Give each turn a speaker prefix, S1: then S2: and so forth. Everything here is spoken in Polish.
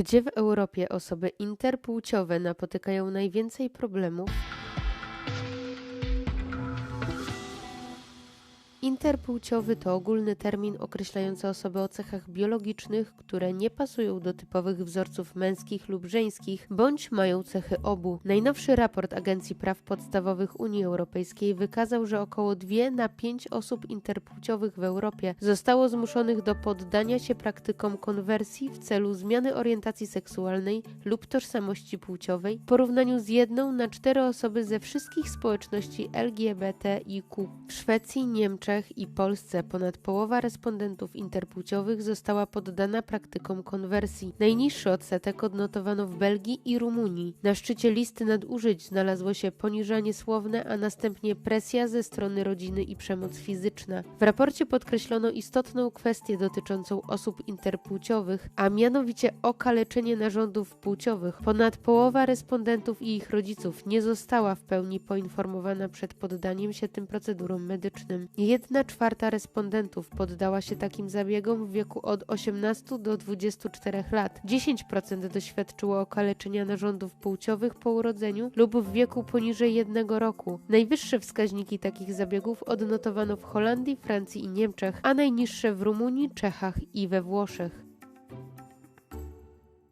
S1: Gdzie w Europie osoby interpłciowe napotykają najwięcej problemów? Interpłciowy to ogólny termin określający osoby o cechach biologicznych, które nie pasują do typowych wzorców męskich lub żeńskich, bądź mają cechy obu. Najnowszy raport Agencji Praw Podstawowych Unii Europejskiej wykazał, że około 2 na 5 osób interpłciowych w Europie zostało zmuszonych do poddania się praktykom konwersji w celu zmiany orientacji seksualnej lub tożsamości płciowej w porównaniu z jedną na 4 osoby ze wszystkich społeczności LGBTIQ. W Szwecji, Niemczech, Niemczech i Polsce ponad połowa respondentów interpłciowych została poddana praktykom konwersji. Najniższy odsetek odnotowano w Belgii i Rumunii. Na szczycie listy nadużyć znalazło się poniżanie słowne, a następnie presja ze strony rodziny i przemoc fizyczna. W raporcie podkreślono istotną kwestię dotyczącą osób interpłciowych, a mianowicie okaleczenie narządów płciowych. Ponad połowa respondentów i ich rodziców nie została w pełni poinformowana przed poddaniem się tym procedurom medycznym. Jedna czwarta respondentów poddała się takim zabiegom w wieku od 18 do 24 lat. 10% doświadczyło okaleczenia narządów płciowych po urodzeniu lub w wieku poniżej jednego roku. Najwyższe wskaźniki takich zabiegów odnotowano w Holandii, Francji i Niemczech, a najniższe w Rumunii, Czechach i we Włoszech.